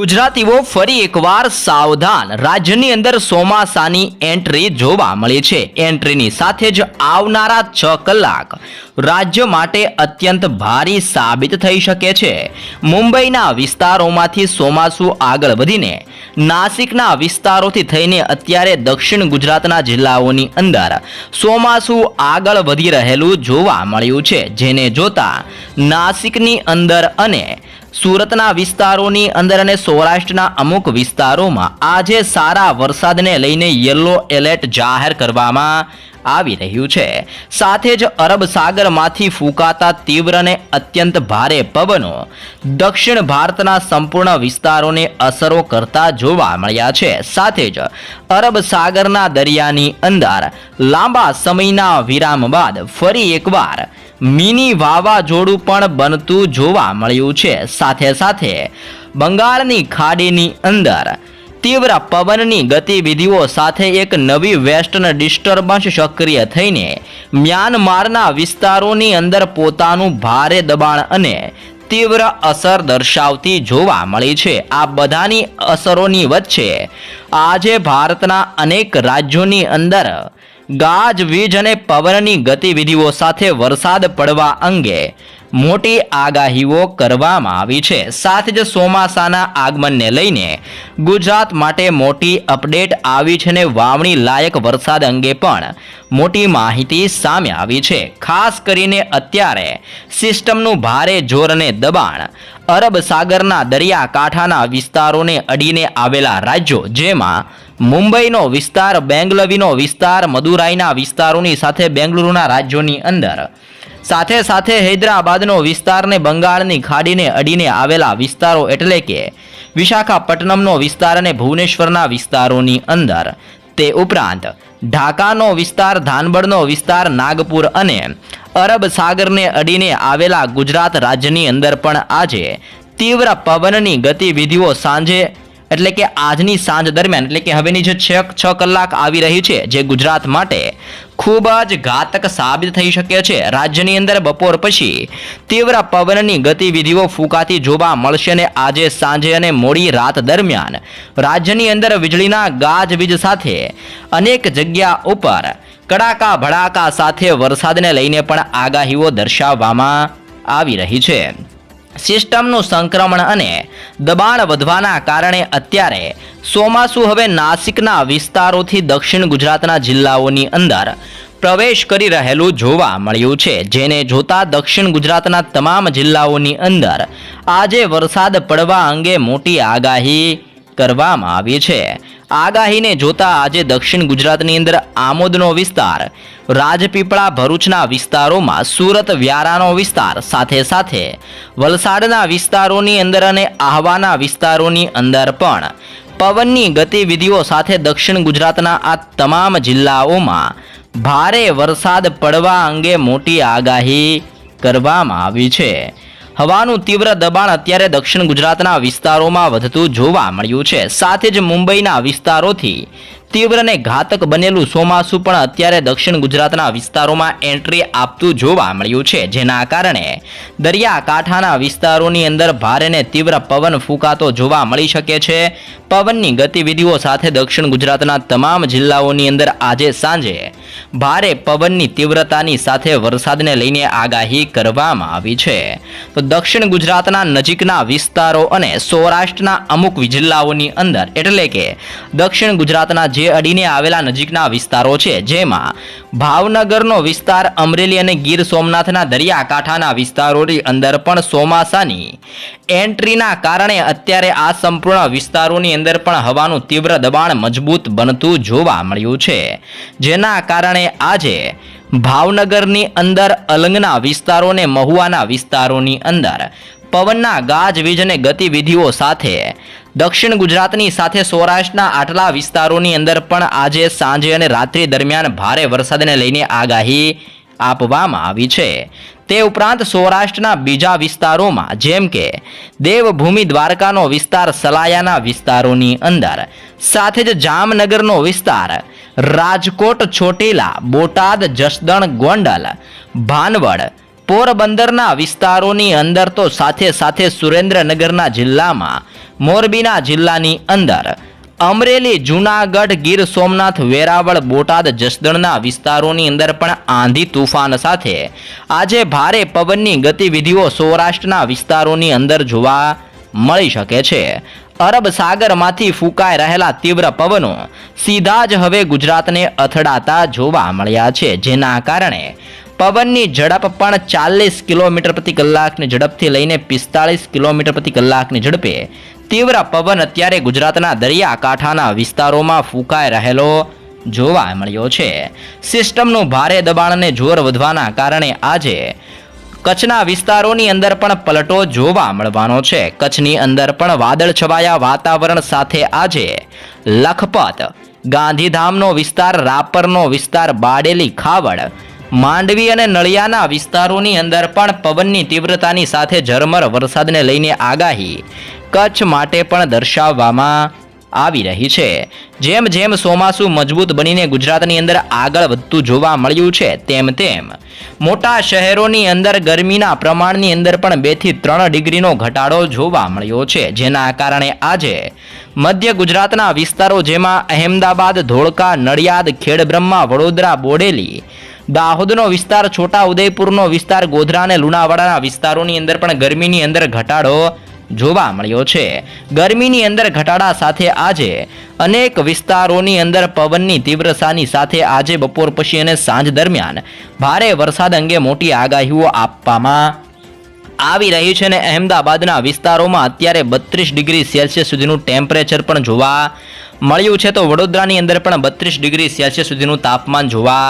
ગુજરાતીઓ ફરી એકવાર સાવધાન રાજ્યની અંદર ચોમાસાની એન્ટ્રી જોવા મળી છે. એન્ટ્રીની સાથે જ આવનારા છ કલાક રાજ્ય માટે અત્યંત ભારી સાબિત થઈ શકે છે. મુંબઈના વિસ્તારોમાંથી ચોમાસું આગળ વધીને નાસિકના વિસ્તારોથી થઈને અત્યારે દક્ષિણ ગુજરાતના જિલ્લાઓની અંદર ચોમાસું આગળ વધી રહેલું જોવા મળ્યું છે. જેને જોતા નાસિકની અંદર અને સુરતના વિસ્તારોની અંદર અને સૌરાષ્ટ્રના અમુક વિસ્તારોમાં આજે સારા વરસાદને લઈને યલો એલર્ટ જાહેર કરવામાં આવી રહ્યું છે. સાથે જ અરબ સાગરમાંથી ફૂંકાતા તીવ્ર અને અત્યંત ભારે પવનો દક્ષિણ ભારતના સંપૂર્ણ વિસ્તારોને અસરો કરતા જોવા મળ્યા છે. સાથે જ અરબ સાગરના દરિયાની અંદર લાંબા સમયના વિરામ બાદ ફરી એકવાર મિની વાવાઝોડું પણ બનતું જોવા મળ્યું છે. સાથે સાથે બંગાળની ખાડીની અંદર તીવ્ર પવનની ગતિવિધિઓ સાથે એક નવી વેસ્ટર્ન ડિસ્ટર્બન્સ સક્રિય થઈને મ્યાનમારના વિસ્તારોની અંદર પોતાનું ભારે દબાણ અને તીવ્ર અસર દર્શાવતી જોવા મળી છે. આ બધાની અસરોની વચ્ચે આજે ભારતના અનેક રાજ્યોની અંદર ગાજવીજ અને પવનની ગતિવિધિઓ સાથે વરસાદ પડવા અંગે મોટી આગાહીઓ કરવામાં આવી છે. સાથે જ ચોમાસાના આગમનને લઈને ગુજરાત માટે મોટી અપડેટ આવી છે અને વાવણી લાયક વરસાદ અંગે પણ મોટી માહિતી સામે આવી છે. ખાસ કરીને અત્યારે સિસ્ટમનું ભારે જોર અને દબાણ અરબ સાગરના દરિયાકાંઠાના વિસ્તારોને અડીને આવેલા રાજ્યો, જેમાં મુંબઈનો વિસ્તાર, બેંગલવીનો વિસ્તાર, મદુરાઈના વિસ્તારોની સાથે બેંગલુરુના રાજ્યોની અંદર. સાથે સાથે હૈદરાબાદનો વિસ્તારને બંગાળની ખાડીને અડીને આવેલા વિસ્તારો એટલે કે વિશાખાપટ્ટનમનો વિસ્તાર અને ભુવનેશ્વરના વિસ્તારોની અંદર. તે ઉપરાંત ઢાકાનો વિસ્તાર ધાનબડનો વિસ્તાર, નાગપુર અને અરબ સાગરને અડીને આવેલા ગુજરાત રાજ્યની અંદર પણ આજે તીવ્ર પવનની ગતિવિધિઓ સાંજે એટલે કે આજની સાંજ દરમિયાન, એટલે કે હવેની જે છ કલાક આવી રહી છે જે ગુજરાત માટે ખૂબ જ ઘાતક સાબિત થઈ શકે છે. રાજ્યની અંદર બપોર પછી તીવ્ર પવનની ગતિવિધિઓ ફૂંકાતી જોવા મળશે અને આજે સાંજે અને મોડી રાત દરમિયાન રાજ્યની અંદર વીજળીના ગાજવીજ સાથે અનેક જગ્યા ઉપર કડાકા ભડાકા સાથે વરસાદને લઈને પણ આગાહીઓ દર્શાવવામાં આવી રહી છે. સિસ્ટમનું સંક્રમણ અને દબાણ વધવાના કારણે અત્યારે ચોમાસું હવે નાસિકના વિસ્તારોથી દક્ષિણ ગુજરાતના જિલ્લાઓની અંદર પ્રવેશ કરી રહેલું જોવા મળ્યું છે. જેને જોતા દક્ષિણ ગુજરાતના તમામ જિલ્લાઓની અંદર આજે વરસાદ પડવા અંગે મોટી આગાહી કરવામાં આવી છે. આગાહીને જોતા આજે દક્ષિણ ગુજરાતની અંદર આમોદનો વિસ્તાર, રાજપીપળા ભરૂચના વિસ્તારોમાં સુરત વ્યારાનો વિસ્તાર સાથે સાથે વલસાડના વિસ્તારોની અંદર અને આહવાના વિસ્તારોની અંદર પણ પવનની ગતિવિધિઓ સાથે દક્ષિણ ગુજરાતના આ તમામ જિલ્લાઓમાં ભારે વરસાદ પડવા અંગે મોટી આગાહી કરવામાં આવી છે. હવાનું તીવ્ર દબાણ અત્યારે દક્ષિણ ગુજરાતના વિસ્તારોમાં વધતું જોવા મળ્યું છે. સાથે જ મુંબઈના વિસ્તારોથી તીવ્ર અને ઘાતક બનેલું ચોમાસું પણ અત્યારે દક્ષિણ ગુજરાતના વિસ્તારોમાં એન્ટ્રી આપતું જોવા મળ્યું છે, જેના કારણે દરિયાકાંઠાના વિસ્તારોની અંદર ભારે અને તીવ્ર પવન ફૂંકાતો જોવા મળી શકે છે. પવનની ગતિવિધિઓ સાથે દક્ષિણ ગુજરાતના તમામ જિલ્લાઓની અંદર આજે સાંજે ભારે પવનની તીવ્રતાની સાથે વરસાદને લઈને આગાહી કરવામાં આવી છે. તો દક્ષિણ ગુજરાતના નજીકના વિસ્તારો અને સૌરાષ્ટ્રના અમુક જિલ્લાઓની અંદર એટલે કે દક્ષિણ ગુજરાતના જે અડીને આવેલા નજીકના વિસ્તારો છે, જેમાં ભાવનગરનો વિસ્તાર અમરેલી અને ગીર સોમનાથના દરિયાકાંઠાના વિસ્તારોની અંદર પણ ચોમાસાની એન્ટ્રીના કારણે અત્યારે આ સંપૂર્ણ વિસ્તારોની અંદર પણ હવાનું તીવ્ર દબાણ મજબૂત બનતું જોવા મળ્યું છે. જેના કારણે આજે ભાવનગરની અંદર અલંગના વિસ્તારો અને મહુવાના વિસ્તારોની અંદર પવનના ગાજવીજ અને ગતિવિધિઓ સાથે. દક્ષિણ ગુજરાતની સાથે સૌરાષ્ટ્રના આટલા વિસ્તારોની અંદર પણ આજે સાંજે અને રાત્રિ દરમિયાન ભારે વરસાદને લઈને આગાહી આપવામાં આવી છે. તે ઉપરાંત સૌરાષ્ટ્રના બીજા વિસ્તારોમાં જેમ કે દેવભૂમિ દ્વારકાનો વિસ્તાર સલાયાના વિસ્તારોની અંદર, સાથે જ જામનગરનો વિસ્તાર, રાજકોટ છોટેલા બોટાદ જસદણ ગોંડલ, ભાનવડ પોરબંદરના વિસ્તારોની અંદર તો સાથે સાથે સુરેન્દ્રનગરના જિલ્લામાં, મોરબીના જિલ્લાની અંદર. અમરેલી, જૂનાગઢ, ગીર સોમનાથ, વેરાવળ, બોટાદ, જસદણના વિસ્તારોની અંદર પણ આંધી તુફાન સાથે આજે ભારે પવનની ગતિવિધિઓ સૌરાષ્ટ્રના વિસ્તારોની અંદર જોવા મળી શકે છે. અરબ સાગરમાંથી ફૂંકાઈ રહેલા તીવ્ર પવનો સીધા જ હવે ગુજરાતને અથડાતા જોવા મળ્યા છે, જેના કારણે પવનની ઝડપ પણ ચાલીસ કિલોમીટર પ્રતિ કલાકની ઝડપથી લઈને પિસ્તાળીસ કિલોમીટર પ્રતિ કલાકની ઝડપે. તીવ્ર પવન અત્યારે ગુજરાતના દરિયાકાંઠાના વિસ્તારોમાં ફૂંકાઈ રહેલો જોવા મળ્યો છે. સિસ્ટમનું ભારે દબાણને જોર વધવાના કારણે આજે કચ્છના વિસ્તારોની અંદર પણ પલટો જોવા મળવાનો છે. કચ્છની અંદર પણ વાદળ છવાયા વાતાવરણ સાથે આજે લખપત, ગાંધીધામનો વિસ્તાર, રાપરનો વિસ્તાર, બાડેલી, ખાવડ માંડવી અને નળિયાના વિસ્તારોની અંદર પણ પવનની તીવ્રતાની સાથે ઝરમર વરસાદને લઈને આગાહી કચ્છ માટે પણ દર્શાવવામાં આવી રહી છે. જેમ જેમ ચોમાસું મજબૂત બનીને ગુજરાતની અંદર આગળ વધતું જોવા મળ્યું છે, તેમ તેમ મોટા શહેરોની અંદર ગરમીના પ્રમાણની અંદર પણ બેથી ત્રણ ડિગ્રીનો ઘટાડો જોવા મળ્યો છે. જેના કારણે આજે મધ્ય ગુજરાતના વિસ્તારો જેમાં અહેમદાબાદ, ધોળકા, નડિયાદ, ખેડબ્રહ્મા, વડોદરા, બોડેલી દાહોદનો વિસ્તાર છોટા ઉદયપુરનો વિસ્તાર, ગોધરા અને લુણાવાડાના વિસ્તારોની અંદર પણ ગરમીની અંદર ઘટાડો જોવા મળ્યો છે. ગરમીની અંદર ઘટાડા સાથે આજે અનેક વિસ્તારોની અંદર પવનની તીવ્રતાની સાથે આજે બપોર પછી અને સાંજ દરમિયાન ભારે વરસાદ અંગે મોટી આગાહીઓ આપવામાં આવી રહી છે અને અહેમદાબાદના વિસ્તારોમાં અત્યારે બત્રીસ ડિગ્રી સેલ્સિયસ સુધીનું ટેમ્પરેચર પણ જોવા મળ્યું છે. તો વડોદરાની અંદર પણ બત્રીસ ડિગ્રી સેલ્સિયસ સુધીનું તાપમાન જોવા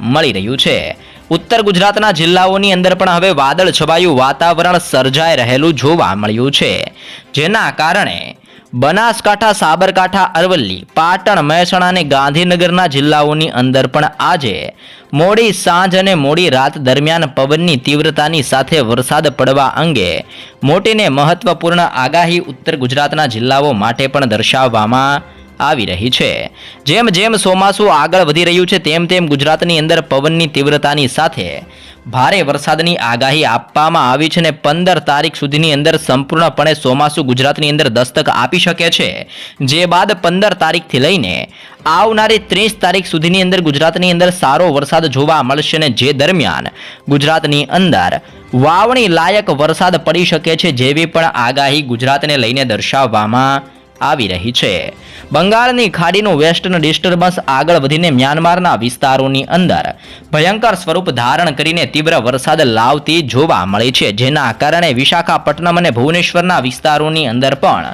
મળી રહ્યું છે. ઉત્તર ગુજરાતના જિલ્લાઓની અંદર પણ હવે વાદળ છવાયું, વાતાવરણ સર્જાઈ રહેલું જોવા મળ્યું છે. જેના કારણે બનાસકાંઠા, સાબરકાંઠા, અરવલ્લી, પાટણ, મહેસાણા અને ગાંધીનગરના જિલ્લાઓની અંદર પણ આજે મોડી સાંજ અને મોડી રાત દરમિયાન પવનની તીવ્રતાની સાથે વરસાદ પડવા અંગે મોટીને મહત્વપૂર્ણ આગાહી ઉત્તર ગુજરાતના જિલ્લાઓ માટે પણ દર્શાવવામાં આવી રહી છે. જેમ જેમ ચોમાસું આગળ વધી રહ્યું છે, તેમ તેમ ગુજરાતની અંદર પવનની તીવ્રતાની સાથે ભારે વરસાદની આગાહી આપવામાં આવી છે અને પંદર તારીખ સુધીની અંદર સંપૂર્ણપણે ચોમાસું ગુજરાતની અંદર દસ્તક આપી શકે છે. જે બાદ પંદર તારીખથી લઈને આવનારી ત્રીસ તારીખ સુધીની અંદર ગુજરાતની અંદર સારો વરસાદ જોવા મળશે અને જે દરમિયાન ગુજરાતની અંદર વાવણી લાયક વરસાદ પડી શકે છે જેવી પણ આગાહી ગુજરાતને લઈને દર્શાવવામાં આવી રહી છે. બંગાળની ખાડીનું વેસ્ટર્ન ડિસ્ટર્બન્સ આગળ વધીને મ્યાનમારના વિસ્તારોની અંદર ભયંકર સ્વરૂપ ધારણ કરીને તીવ્ર વરસાદ લાવતી જોવા મળે છે. જેના કારણે વિશાખાપટ્ટનમ અને ભુવનેશ્વરના વિસ્તારોની અંદર પણ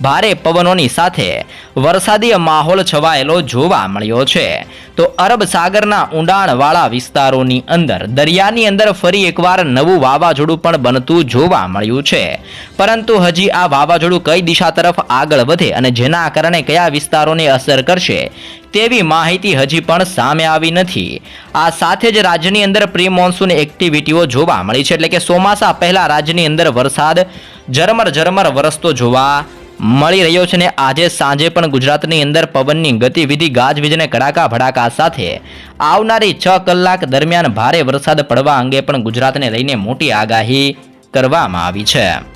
ભારે પવનોની સાથે વરસાદી માહોલ છવાયેલો જોવા મળ્યો છે. તો અરબ સાગરના ઊંડાણવાળા વિસ્તારોની અંદર, દરિયાની અંદર ફરી એકવાર નવું વાવાઝોડું પણ બનતું જોવા મળ્યું છે. પરંતુ હજી આ વાવાઝોડું કઈ દિશા તરફ આગળ વધે અને જેના કારણે કયા વિસ્તારોને અસર કરશે, તેવી માહિતી હજી પણ સામે આવી નથી. આ સાથે જ રાજ્યની અંદર પ્રી મોન્સૂન એક્ટિવિટીઓ જોવા મળી છે. એટલે કે ચોમાસા પહેલા રાજ્યની અંદર વરસાદ ઝરમર ઝરમર વરસતો જોવા મળી રહ્યો છે ને આજે સાંજે પણ ગુજરાતની અંદર પવનની ગતિવિધિ ગાજવીજ કડાકા ભડાકા સાથે. આવનારી છ કલાક દરમિયાન ભારે વરસાદ પડવા અંગે પણ ગુજરાતને લઈને મોટી આગાહી કરવામાં આવી છે.